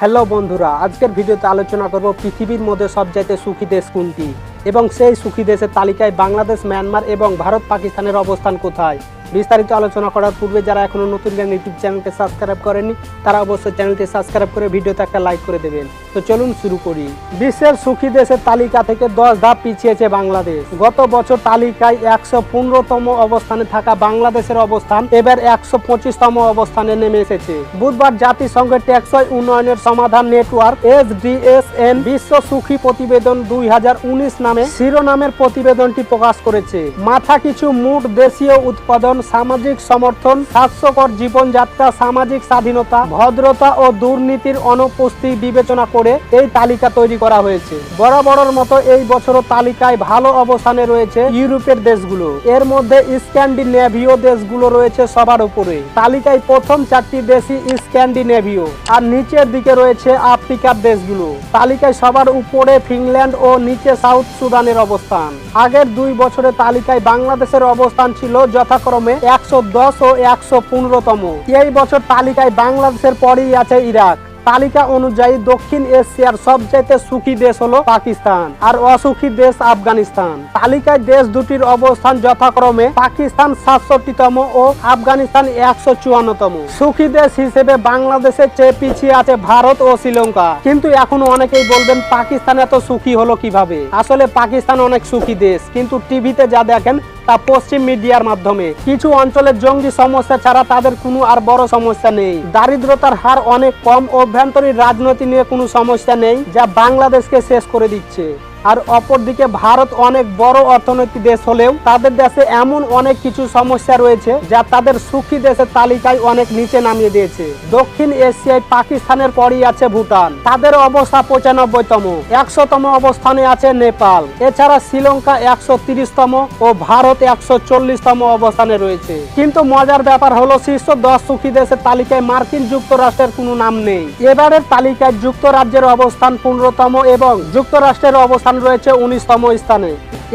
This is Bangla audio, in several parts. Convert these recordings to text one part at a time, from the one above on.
হ্যালো বন্ধুরা, আজকের ভিডিওতে আলোচনা করব পৃথিবীর মধ্যে সবচাইতে সুখী দেশ কোনটি? এবং সেই সুখী দেশের তালিকায় বাংলাদেশ, মিয়ানমার এবং ভারত, পাকিস্তানের অবস্থান কোথায়? বিস্তারিত আলোচনা করার পূর্বে যারা এখনও নতুন জ্ঞান ইউটিউব চ্যানেলকে সাবস্ক্রাইব করেনি তারা অবশ্যই চ্যানেলটি সাবস্ক্রাইব করে ভিডিওতে একটা লাইক করে দেবেন। তো চলুন শুরু করি। বিশ্বের সুখী দেশের তালিকা থেকে দশ ধাপ পিছিয়েছে বাংলাদেশ। গত বছর তালিকায় একশো পনেরোতম অবস্থানে থাকা বাংলাদেশের অবস্থান এবার একশো পঁচিশতম অবস্থানে নেমে এসেছে। বুধবার জাতিসংঘের টেকসই উন্নয়নের সমাধান নেটওয়ার্ক এস এসডিএসএন বিশ্ব সুখী প্রতিবেদন দুই হাজার উনিশ নামে শিরোনামের প্রতিবেদনটি প্রকাশ করেছে। মাথা কিছু মুঠ দেশীয় উৎপাদন সামাজিক সমর্থন, স্বাস্থ্যকর জীবনযাত্রা, সামাজিক স্বাধীনতা, ভদ্রতা ও দুর্নীতির অনুপস্থিতি বিবেচনা করে এই তালিকা তৈরি করা হয়েছে। বরাবরের মতো এই বছরও তালিকায় ভালো অবস্থানে রয়েছে ইউরোপের দেশগুলো। এর মধ্যে স্ক্যান্ডিনেভীয় দেশগুলো রয়েছে সবার উপরে। তালিকায় প্রথম চারটি দেশই স্ক্যান্ডিনেভীয় আর নিচের দিকে রয়েছে আফ্রিকার দেশগুলো। তালিকায় সবার উপরে ফিনল্যান্ড ও নিচে সাউথ সুদানের অবস্থান। আগের দুই বছরের তালিকায় বাংলাদেশের অবস্থান ছিল যথাক্রমে একশো দশ ও একশো পনেরোতম। এই বছর তালিকায় বাংলাদেশের পরেই আছে ইরাক। তালিকা অনুযায়ী দক্ষিণ এশিয়ার সবচাইতে সুখী দেশ হলো পাকিস্তান আর অসুখী দেশ আফগানিস্তান। তালিকায় দেশ দুটির অবস্থান যথাক্রমে পাকিস্তান সাতষট্টিতম ও আফগানিস্তান একশো চুয়ান্নতম। সুখী দেশ হিসেবে বাংলাদেশের চেয়ে পিছিয়ে আছে ভারত ও শ্রীলঙ্কা। কিন্তু এখন অনেকেই বলবেন, পাকিস্তান এত সুখী হলো কীভাবে? আসলে পাকিস্তান অনেক সুখী দেশ, কিন্তু টিভিতে যা দেখেন তা পশ্চিম মিডিয়ার মাধ্যমে। কিছু অঞ্চলের জঙ্গি সমস্যা ছাড়া তাদের কোনো আর বড় সমস্যা নেই। দারিদ্রতার হার অনেক কম। অভ্যন্তরীণ রাজনীতি নিয়ে কোনো সমস্যা নেই, যা বাংলাদেশকে শেষ করে দিচ্ছে। আর অপরদিকে ভারত অনেক বড় অর্থনৈতিক দেশ হলেও তাদের দেশে এমন অনেক কিছু সমস্যা রয়েছে যা তাদের সুখী দেশের তালিকায় অনেক নিচে নামিয়ে দিয়েছে। দক্ষিণ এশিয়ায় পাকিস্তানের পরই আছে ভুটান। তাদের অবস্থা পঁচানব্বইতম। একশোতম অবস্থানে আছে নেপাল। এছাড়া শ্রীলঙ্কা একশো তিরিশতম ও ভারত একশো চল্লিশতম অবস্থানে রয়েছে। কিন্তু মজার ব্যাপার হলো শীর্ষ দশ সুখী দেশের তালিকায় মার্কিন যুক্তরাষ্ট্রের কোনো নাম নেই। এবারের তালিকায় যুক্তরাজ্যের অবস্থান পনেরোতম এবং যুক্তরাষ্ট্রের অবস্থান রয়েছে উনিশতম স্থানে।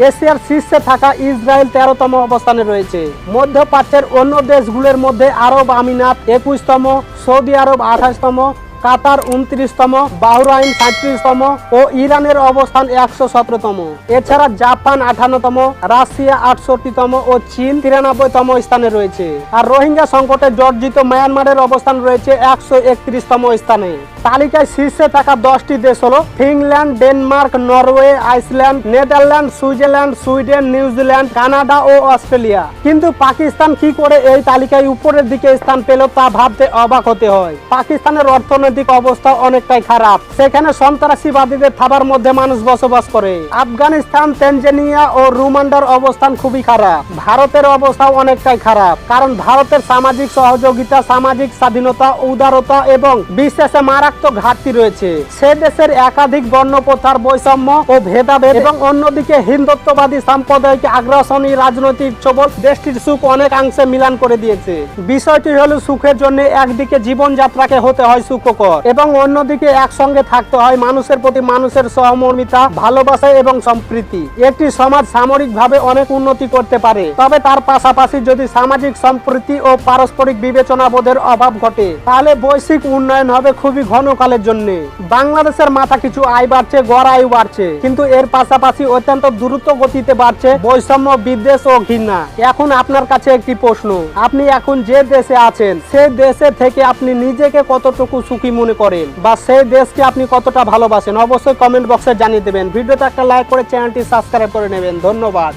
এশিয়ার শীর্ষে থাকা ইসরায়েল তেরোতম অবস্থানে রয়েছে। মধ্যপ্রাচ্যের অন্য দেশগুলোর মধ্যে আরব আমিনাত একুশতম, সৌদি আরব আঠাশতম কাতার উনত্রিশতম, বাহরাইন সাঁত্রিশতম ও ইরানের অবস্থান একশো সতেরোতম। এছাড়া জাপান আঠান্নতম, রাশিয়া আটষট্টিতম ও চীন তিরানব্বইতম স্থানে রয়েছে। আর রোহিঙ্গা সংকটে জর্জিত মায়ানমারের অবস্থান রয়েছে একশো একত্রিশতম স্থানে। তালিকায় শীর্ষে থাকা দশটি দেশ হলো Finland, Denmark, Norway, Iceland, Netherland, Switzerland, Sweden, New Zealand, Canada ও অস্ট্রেলিয়া। কিন্তু পাকিস্তান কি করে এই তালিকায় উপরের দিকে স্থান পেল তা ভাবতে অবাক হতে হয়। পাকিস্তানের অর্থনৈতিক অবস্থা অনেকটাই খারাপ। সেখানে সন্ত্রাসীবাদীদের থাবার মধ্যে মানুষ বসবাস করে। আফগানিস্তান, তেনজেনিয়া ও রুমান্ডার অবস্থান খুবই খারাপ। ভারতের অবস্থাও অনেকটাই খারাপ। কারণ ভারতের সামাজিক সহযোগিতা, সামাজিক স্বাধীনতা, উদারতা এবং বিশ্বাসে মারাত্মক ঘাটতি রয়েছে। সে দেশের একাধিক বর্ণপ্রথার বৈষম্য ও ভেদাভেদ এবং অন্যদিকে হিন্দুত্ববাদী সাম্প্রদায়িক আগ্রাসনী রাজনৈতিক ছবল দেশটির সুখ অনেকাংশে মিলান করে দিয়েছে। বিষয়টি হলো সুখের জন্য একদিকে জীবনযাত্রাকে হতে হয় সুখকর। এবং অন্যদিকে একসঙ্গে থাকতে হয় মানুষের প্রতি মানুষের সহমর্মিতা, ভালোবাসা এবং সম্প্রীতি। একটি সমাজ সামরিকভাবে অনেক উন্নতি করতে পারে। তবে তার পাশাপাশি যদি সামাজিক সম্প্রীতি ও পারস্পরিক বিবেচনা বোধের অভাব ঘটে, তাহলে বৈশ্বিক উন্নয়ন হবে খুবই ঘনকালের জন্য। বাংলাদেশের মাথা কিছু আয় বাড়ছে, গড় আয়ু বাড়ছে। কিন্তু এর পাশাপাশি অত্যন্ত দ্রুত গতিতে বাড়ছে বৈষম্য, বিদ্বেষ ও ঘৃণা। এখন আপনার কাছে একটি প্রশ্ন, আপনি এখন যে দেশে আছেন, সে দেশে থেকে আপনি নিজেকে কতটুকু সুখী মনে করেন বা সেই দেশকে আপনি কতটা ভালোবাসেন অবশ্যই কমেন্ট বক্সে জানিয়ে দেবেন। ভিডিওতে একটা লাইক করে চ্যানেলটি সাবস্ক্রাইব করে নেবেন। ধন্যবাদ।